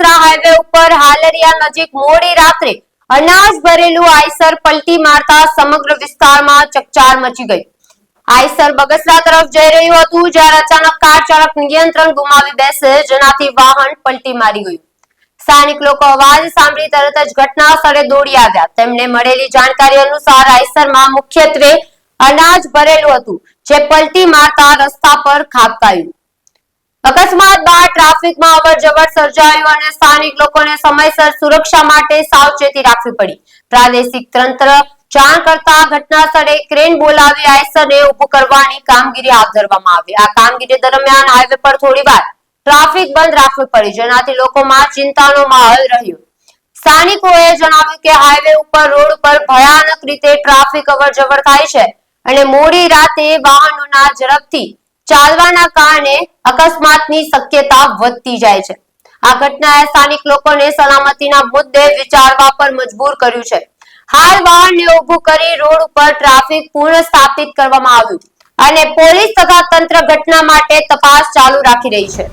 Bagasara highway ઉપર હાલરિયા નજીક મોડી રાત્રે અનાજ ભરેલું આઈસર પલટી મારતા સમગ્ર વિસ્તારમાં ચકચાર મચી ગઈ. આઈસર બગસરા તરફ જઈ રહ્યું હતું, જ્યારે અચાનક કાર ચાલક નિયંત્રણ ગુમાવી બેસે, જેનાથી વાહન પલટી મારી ગયું. સ્થાનિક લોકો અવાજ સાંભળી તરત જ ઘટના સ્થળે દોડી આવ્યા. તેમને મળેલી જાણકારી અનુસાર આઈસરમાં મુખ્યત્વે અનાજ ભરેલું હતું, જે પલટી મારતા રસ્તા પર ખાબકાયું. અકસ્માત બાદ ટ્રાફિકમાં અવરજવર સર્જાયું અને સ્થાનિક લોકોને સમયસર સુરક્ષા માટે સાવચેતી રાખવી પડી. પ્રાદેશિક તંત્ર જાણ કરતા ઘટના સ્થળે ક્રેન બોલાવી આઈસરને ઉભું કરવાની કામગીરી હાથ ધરવામાં આવી. આ કામગીરી દરમિયાન હાઈવે પર થોડીવાર ટ્રાફિક બંધ રાખવી પડી, જેનાથી લોકોમાં ચિંતાનો માહોલ રહ્યો. સ્થાનિકોએ જણાવ્યું કે હાઈવે ઉપર, રોડ ઉપર ભયાનક રીતે ટ્રાફિક અવરજવર થાય છે અને મોડી રાતે વાહનોના ઝડપથી ચાલવાના કારણે અકસ્માતની શક્યતા વધતી જાય છે. આ ઘટનાએ સ્થાનિક લોકોને સલામતીના મુદ્દે વિચારવા પર મજબૂર કર્યું છે. હાલ વાહનને ઉભું કરી રોડ ઉપર ટ્રાફિક પૂર્ણ સ્થાપિત કરવામાં આવ્યું અને પોલીસ તથા તંત્ર ઘટના માટે તપાસ ચાલુ રાખી રહી છે.